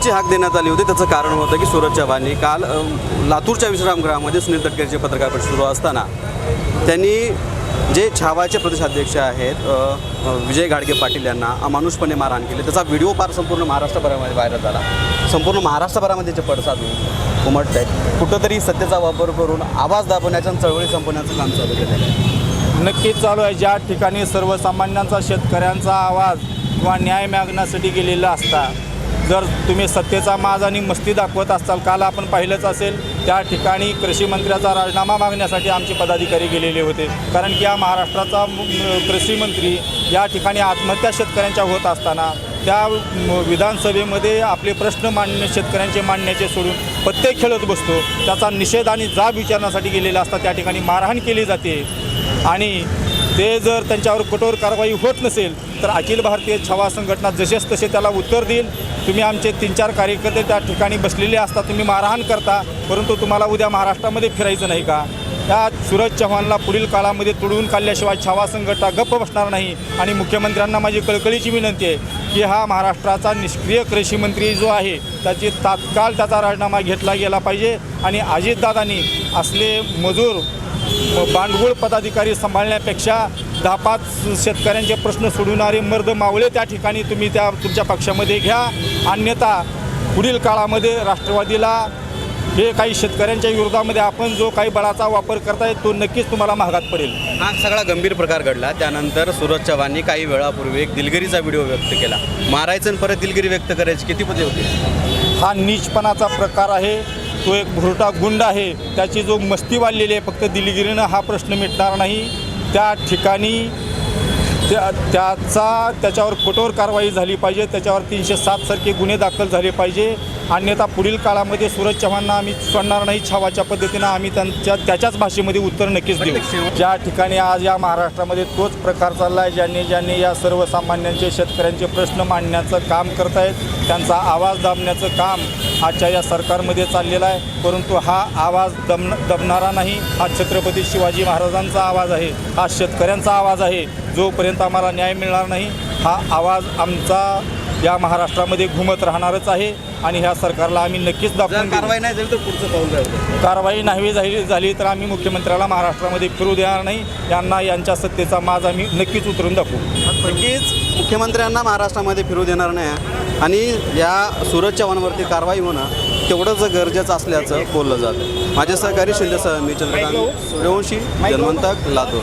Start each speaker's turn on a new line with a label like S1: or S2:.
S1: ची हाक देण्यात आली होती. त्याचं कारण होतं की सूरज चव्हाणी काल लातूरच्या विश्रामगृहामध्ये सुनील तटकरेची पत्रकार परिषद सुरू असताना त्यांनी जे छावाचे प्रदेशाध्यक्ष आहेत विजय गाडगे पाटील यांना अमानुषपणे मारहाण केली. त्याचा व्हिडिओ फार संपूर्ण महाराष्ट्रभरामध्ये व्हायरल झाला. संपूर्ण महाराष्ट्रभरामध्ये जे पडसाद उमटत आहेत कुठंतरी सत्तेचा वापर करून आवाज दाबवण्याच्या चळवळी संपवण्याचं काम चालू केलं आहे.
S2: नक्कीच चालू आहे. ज्या ठिकाणी सर्वसामान्यांचा शेतकऱ्यांचा आवाज किंवा न्याय मागण्यासाठी गेलेला असता जर तुम्ही सत्तेचा माज आणि मस्ती दाखवत असाल काल आपण पाहिलंच असेल त्या ठिकाणी कृषी मंत्र्याचा राजीनामा मागण्यासाठी आमचे पदाधिकारी गेलेले होते. कारण की या महाराष्ट्राचा कृषीमंत्री या ठिकाणी आत्महत्या शेतकऱ्यांच्या होत असताना त्या विधानसभेमध्ये आपले प्रश्न मांडणे शेतकऱ्यांचे मांडण्याचे सोडून पत्ते खेळत बसतो. त्याचा निषेध आणि जाब विचारण्यासाठी गेलेला असता त्या ठिकाणी मारहाण केली जाते. आणि ते जर त्यांच्यावर कठोर कारवाई होत नसेल तर अखिल भारतीय छावा संघटना जसेच तसे त्याला उत्तर देईल. तुम्ही आमचे तीन चार कार्यकर्ते त्या ठिकाणी बसलेले असता तुम्ही मारहाण करता परंतु तुम्हाला उद्या महाराष्ट्रामध्ये फिरायचं नाही का? त्या सूरज चव्हाणला पुढील काळामध्ये तुडवून काढल्याशिवाय छावा संघटना गप्प बसणार नाही. आणि मुख्यमंत्र्यांना माझी कळकळीची विनंती आहे की हा महाराष्ट्राचा निष्क्रिय कृषी मंत्री जो आहे त्याची तात्काळ त्याचा राजीनामा घेतला गेला पाहिजे. आणि अजितदादांनी असले मजूर बांडगुळ पदाधिकारी सांभाळण्यापेक्षा दहा पाच शेतकऱ्यांचे प्रश्न सोडवणारे मर्द मावळे त्या ठिकाणी तुम्ही त्या तुमच्या पक्षामध्ये घ्या. अन्यथा पुढील काळामध्ये राष्ट्रवादीला हे काही शेतकऱ्यांच्या विरोधामध्ये आपण जो काही बळाचा वापर करताय तो नक्कीच तुम्हाला महागात पडेल.
S1: हा सगळा गंभीर प्रकार घडला. त्यानंतर सूरज चव्हाणनी काही वेळापूर्वी एक दिलगिरीचा व्हिडिओ व्यक्त केला. मारायचं आणि परत दिलगिरी व्यक्त करायची किती पदे होती?
S2: हा नीचपणाचा प्रकार आहे. तो एक भुरटा गुंड आहे. त्याची जो मस्ती वाढलेली आहे फक्त दिलगिरीनं हा प्रश्न मिटणार नाही. त्या ठिकाणी त्या त्याचा त्याच्यावर कठोर कारवाई झाली पाहिजे. त्याच्यावर तीनशे सातसारखे गुन्हे दाखल झाले पाहिजे. अन्यथा पुढील काळामध्ये सूरज चव्हाणना आम्ही सोडणार नाही छावाच्या पद्धतीनं आम्ही त्यांच्या त्याच्याच भाषेमध्ये उत्तर नक्कीच देऊ. ज्या ठिकाणी आज या महाराष्ट्रामध्ये तोच प्रकार चालला आहे ज्यांनी ज्यांनी या सर्वसामान्यांचे शेतकऱ्यांचे प्रश्न मांडण्याचं काम करतायत त्यांचा आवाज दाबण्याचं काम आजच्या या सरकारमध्ये चाललेला आहे. परंतु हा आवाज दम दबणारा नाही. हा छत्रपती शिवाजी महाराजांचा आवाज आहे. हा शेतकऱ्यांचा आवाज आहे. जोपर्यंत आम्हाला न्याय मिळणार नाही हा आवाज आमचा या महाराष्ट्रामध्ये घुमत राहणारच आहे आणि ह्या सरकारला आम्ही नक्कीच दाखवून.
S1: कारवाई नाही झाली तर पुढचं पाऊल होतं?
S2: कारवाई नाही झाली झाली तर आम्ही मुख्यमंत्र्याला महाराष्ट्रामध्ये फिरू देणार नाही. यांना यांच्या सत्तेचा माज आम्ही नक्कीच उतरून दाखवू.
S1: नक्कीच मुख्यमंत्र्यांना महाराष्ट्रामध्ये फिरू देणार नाही. आणि या सूरज चव्हाणवरती कारवाई होणं तेवढंच गरजेचं असल्याचं बोललं जातं. माझे सहकारी शिंदे सह मी चंद्रकांत सूर्यवंशी जन्मंतक लातूर.